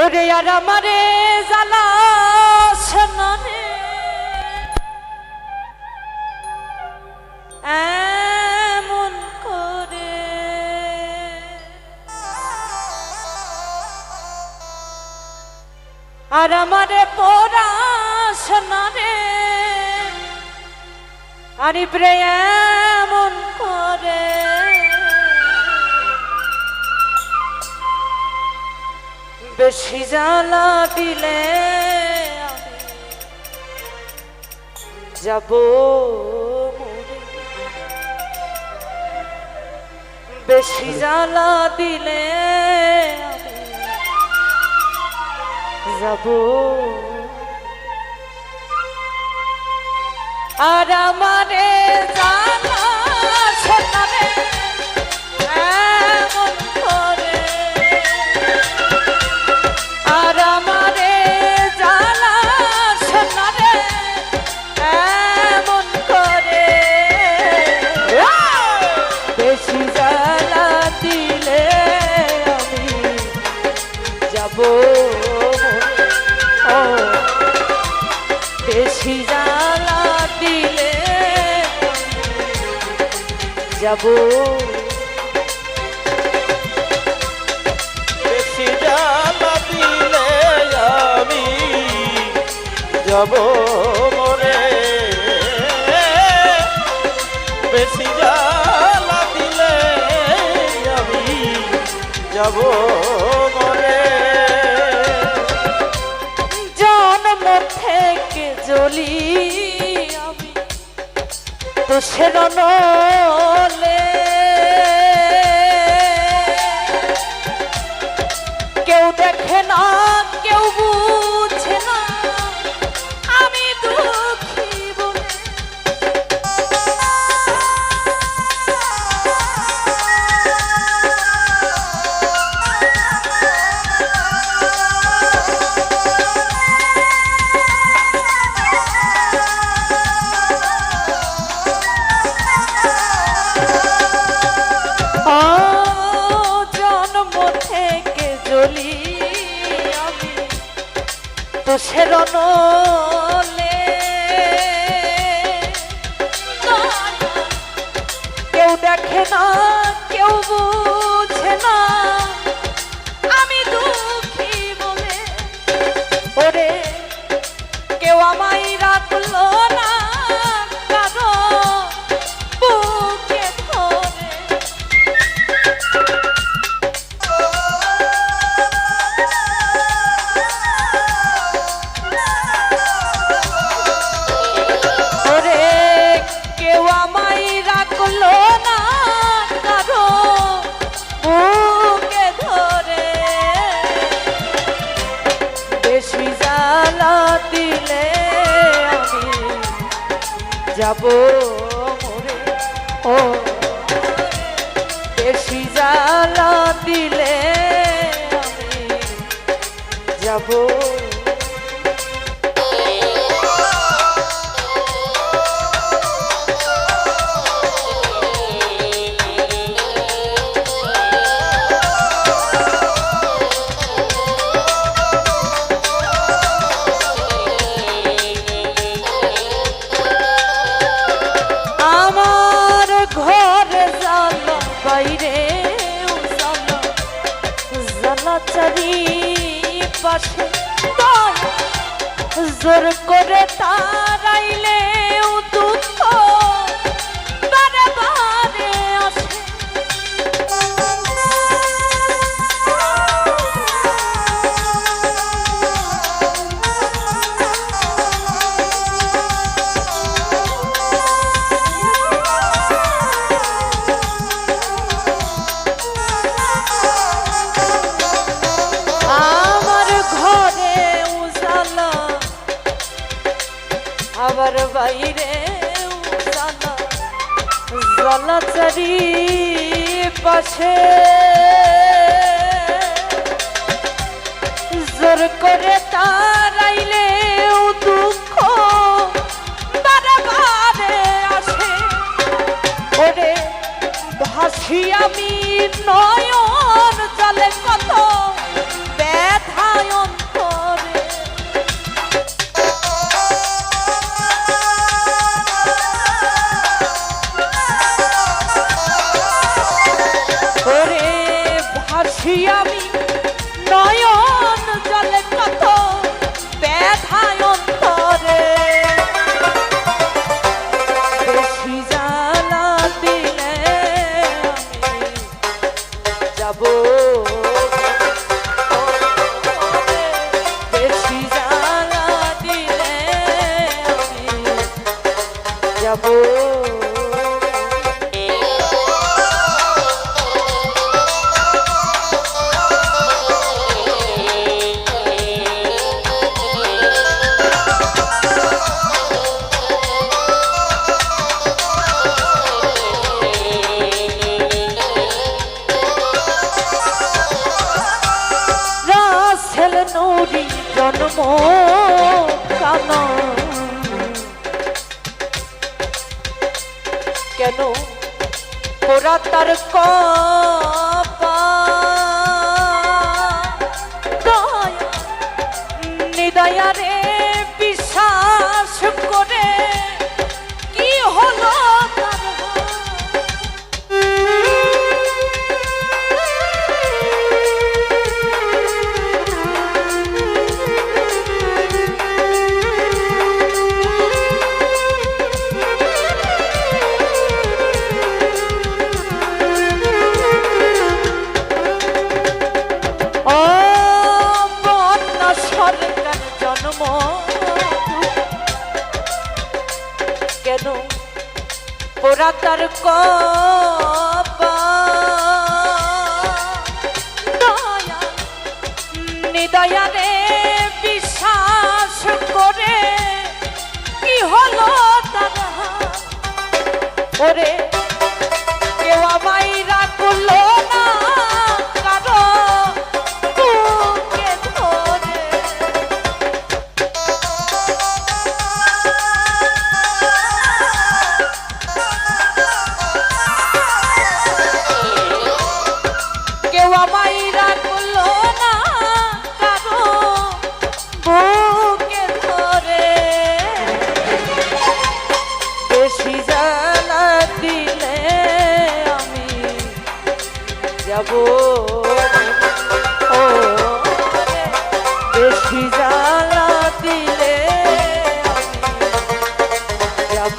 ওরে আর আমারে জ্বালা সননে এমন করে। আর আমারে পড়াশোনা রে। আরে এমন করে। বেশি জ্বালা দিলে যাব। বেশি জ্বালা দিলে যাব আর আমারে জ্বালা যাব। বেশি জ্বালা দিলে আমি যাব মরে। বেশি দিলে আমি যাব। নলে তো সেরনলে কেউ দেখে না, কেউ বুঝে না। আমি দুঃখী বলে ওরে, কেউ আমায় রাখল যাব মরে। ও বেশি জ্বালা দিলে আমি যাব বাইরে জানা জানা চারি পাশে জোর করে তারাইলে আবার বাইরে উজালা চারি পাশে। জোর করে তারাইলে দুঃখ বারে আসে। ওরে ভাসি আমি নয়ন জলে কত যাব। নুরি জন্ম কান। কেন ওরা তার নিদয়ারে বিশ্বাস পোড়া তার দয়া নিদয়ারে বিশ্বাস করে কি হলো তারা? ওরে যাব। ও বেশি জ্বালা দিলে যাব।